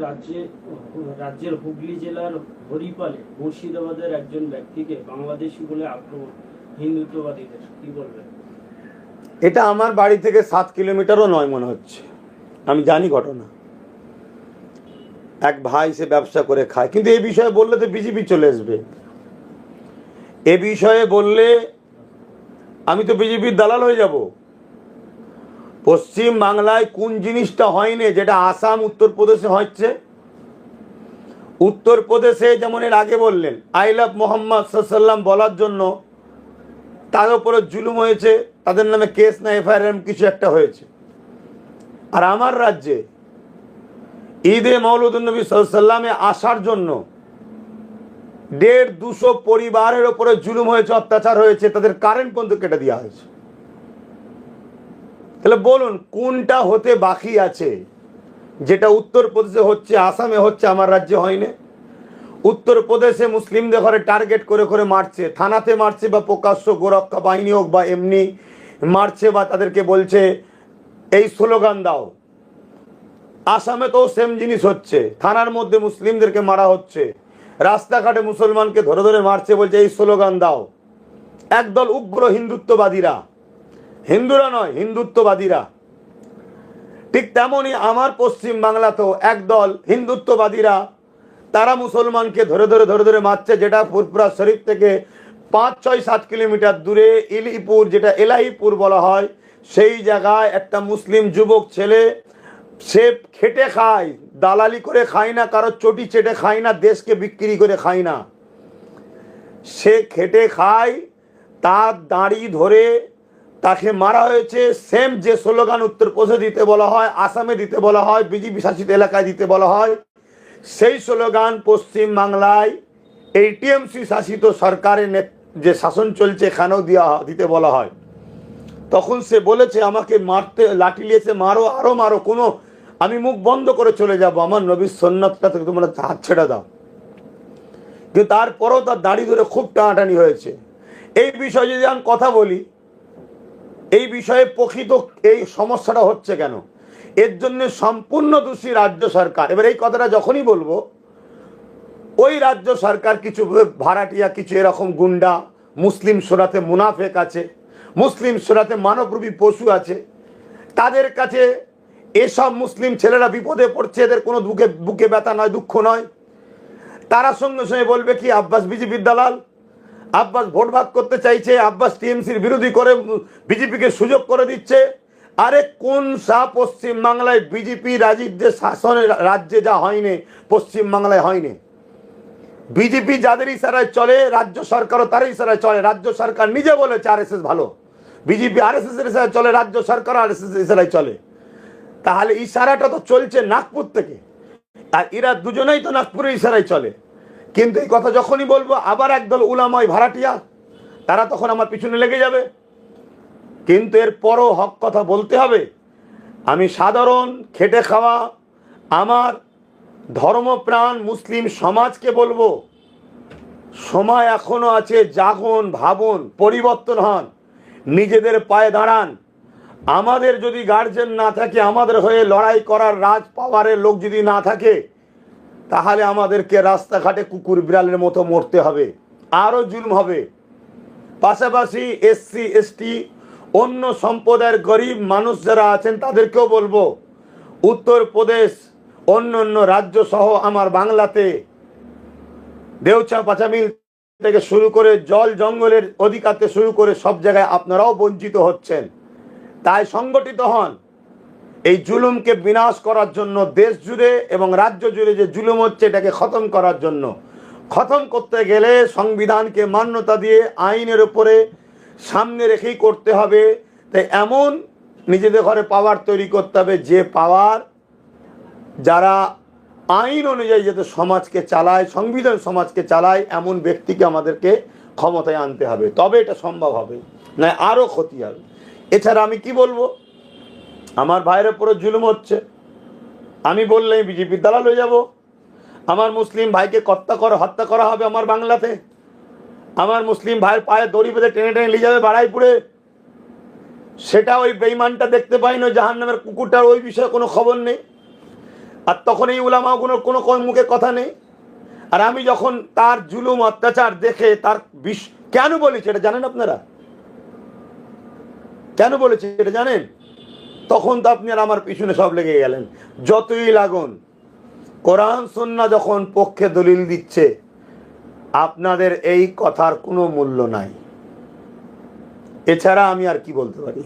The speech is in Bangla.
রাজ্যে, রাজ্যের হুগলি জেলার হরিপালে মুর্শিদাবাদের একজন ব্যক্তিকে বাংলাদেশি বলে আক্রমণ, হিন্দুত্ববাদীদের, কি বলবেন? এটা আমার বাড়ি থেকে সাত কিলোমিটারও নয় মনে হচ্ছে। আমি জানি ঘটনা। এক ভাই সে ব্যবসা করে খায়। কিন্তু এ বিষয়ে বললে তো বিজেপি চলে আসবে। এ বিষয়ে বললে আমি তো বিজেপির দালাল হয়ে যাব। পশ্চিম বাংলায় কোন জিনিসটা হয়নি যেটা আসাম, উত্তরপ্রদেশে হচ্ছে? উত্তরপ্রদেশে যেমন এর আগে বললেন আই লাভ মোহাম্মদ সাল্লাম বলার জন্য তার উপরে জুলুম হয়েছে, তাদের নামে কেস না এফআইআর কিছু একটা হয়েছে। আর আমার রাজ্যে ঈদে মৌলুদ্নবী সাল্লামে আসার জন্য দেড় দুশো পরিবারের ওপরে জুলুম হয়েছে, অত্যাচার হয়েছে, তাদের কারেন্ট পর্যন্ত কেটে দেওয়া হয়েছে। তাহলে বলুন, কোনটা হতে বাকি আছে? যেটা উত্তরপ্রদেশে হচ্ছে, আসামে হচ্ছে, আমার রাজ্যে হয়নি। উত্তরপ্রদেশে মুসলিমদের ঘরে টার্গেট করে করে মারছে। থানাতে মারছে বা প্রকাশ্য গোরক্ষা বাহিনী হোক বা এমনি মারছে বা তাদেরকে বলছে, এই স্লোগান দাও। আসামে তো সেম জিনিস হচ্ছে। থানার মধ্যে মুসলিমদেরকে মারা হচ্ছে। রাস্তাঘাটে মুসলমানকে ধরে ধরে মারছে, বলছে, এই স্লোগান দাও। একদল উগ্র হিন্দুত্ববাদীরা হিন্দুরা নয়, হিন্দুত্ববাদীরা। ঠিক তেমনই আমার পশ্চিম বাংলাতেও একদল হিন্দুত্ববাদীরা, তারা মুসলমানকে ধরে ধরে ধরে ধরে মারছে, যেটা ফুরপুরা শরীফ থেকে পাঁচ, ছয়, সাত কিলোমিটার দূরে ইলিপুর, যেটা এলাহিপুর বলা হয়, সেই জায়গায় একটা মুসলিম যুবক ছেলে, সে খেটে খায়, দালালি করে খায় না, কারও চটি চেটে খায় না, দেশকে বিক্রি করে খায় না। সে খেটে খায়, তার দাঁড়ি ধরে তাকে মারা হয়েছে সেম যে স্লোগান উত্তরপ্রদেশে দিতে বলা হয়, আসামে দিতে বলা হয়, বিজেপি শাসিত এলাকায় দিতে বলা হয়, সেই স্লোগান পশ্চিম বাংলায় এই টিএমসি শাসিত সরকারের যে শাসন চলছে এখানেও দেওয়া দিতে বলা হয়। তখন সে বলেছে, আমাকে মারতে, লাঠি লিয়েছে মারো, আরও মারো, কোনো, আমি মুখ বন্ধ করে চলে যাব, আমার নবীর সন্ন্যতটা থেকে তোমরা হাত ছেড়ে দাও। কিন্তু তারপরেও তার দাড়ি ধরে খুব টানাটানি হয়েছে। এই বিষয়ে যদি আমি কথা বলি এই বিষয়ে প্রকৃত এই সমস্যাটা হচ্ছে কেন? এর জন্য সম্পূর্ণ দোষী রাজ্য সরকার। এবার এই কথাটা যখনই বলব, ওই রাজ্য সরকার কিছু ভাড়াটিয়া, কিছু এরকম গুন্ডা, মুসলিম সোরাতে মুনাফেক আছে, মুসলিম সোরাতে মানবরূপী পশু আছে, তাদের কাছে এসব মুসলিম ছেলেরা বিপদে পড়ছে, এদের কোনো বুকে বুকে ব্যথা নয়, দুঃখ নয়। তারা সঙ্গে সঙ্গে বলবে কি, আব্বাস বিজেপির দালাল আব্বাস ভোট ভাগ করতে চাইছে, আব্বাস টিএমসির বিরোধী করে বিজেপিকে সুযোগ করে দিচ্ছে। আরে কোন সা পশ্চিম বাংলায় বিজেপি রাজীবদের শাসনের রাজ্যে যা হয়নি, পশ্চিম বাংলায় হয়নি? বিজেপি যাদের ইশারায় চলে, রাজ্য সরকারও তার ইশারায় চলে। রাজ্য সরকার নিজে বলেছে আর ভালো। বিজেপি আর এস এর ইশারায় চলে, রাজ্য সরকার আর এস ইশারায় চলে। তাহলে ইশারাটা তো চলছে নাগপুর থেকে। আর এরা দুজনেই তো নাগপুরের ইশারায় চলে। কিন্তু এই কথা যখনই বলব, আবার একদল উলাময় ভাড়াটিয়া, তারা তখন আমার পিছনে লেগে যাবে। কিন্তু এর পরও হক কথা বলতে হবে। আমি সাধারণ খেটে খাওয়া আমার ধর্মপ্রাণ মুসলিম সমাজকে বলব, সময় এখনও আছে, জাগুন, ভাবুন, পরিবর্তন হন, নিজেদের পায়ে দাঁড়ান। আমাদের যদি গার্জেন না থাকে, আমাদের হয়ে লড়াই করার রাজ পাওয়ারের লোক যদি না থাকে তাহলে আমাদেরকে রাস্তাঘাটে কুকুর বিড়ালের মতো মরতে হবে। আরও জুলুম হবে। পাশাপাশি এসসি, এসটি, অন্য সম্প্রদায়ের গরিব মানুষ যারা আছেন, তাদেরকেও বলব, উত্তরপ্রদেশ, অন্য অন্য রাজ্য সহ আমার বাংলাতে দেউচা পাচামিল থেকে শুরু করে জল জঙ্গলের অধিকারতে শুরু করে সব জায়গায় আপনারাও বঞ্চিত হচ্ছেন। তাই সংগঠিত হন। এই জুলুমকে বিনাশ করার জন্য দেশ জুড়ে এবং রাজ্য জুড়ে যে জুলুম হচ্ছে, এটাকে খতম করার জন্য। খতম করতে গেলে সংবিধানকে মান্যতা দিয়ে আইনের উপরে সামনে রেখেই করতে হবে। তাই এমন নিজেদের ঘরে পাওয়ার তৈরি করতে হবে, যে পাওয়ার যারা আইন অনুযায়ী যাতে সমাজকে চালায়, সংবিধান সমাজকে চালায়, এমন ব্যক্তিকে আমাদেরকে ক্ষমতায় আনতে হবে। তবে এটা সম্ভব হবে না আরও ক্ষতি হবে। এছাড়া আমি কি বলব? আমার ভাইয়ের উপরে জুলুম হচ্ছে। আমি বললেই বিজেপির দালাল হয়ে যাব। আমার মুসলিম ভাইকে হত্যা করা হত্যা করা হবে আমার বাংলাতে। আমার মুসলিম ভাইয়ের পায়ে দড়ি বেঁধে টেনে টেনে নিয়ে যাবে বাড়াইপুরে সেটা ওই বেইমানটা দেখতে পাই না জাহান নামের কুকুরটার ওই বিষয়ে কোনো খবর নেই। আর তখন এই উলামাগুলোর কোনো কোনো মুখে কথা নেই। আর আমি যখন তার জুলুম, অত্যাচার দেখে তার বিষ কেন বলেছি? এটা জানেন আপনারা? কেন বলেছি? এটা জানেন? তখন তো আপনি আর আমার পিছনে সব লেগে গেলেন। যতই লাগুন, কোরআন, সন্না যখন পক্ষে দলিল দিচ্ছে, আপনাদের এই কথার কোনো মূল্য নাই। এছাড়া আমি আর কি বলতে পারি?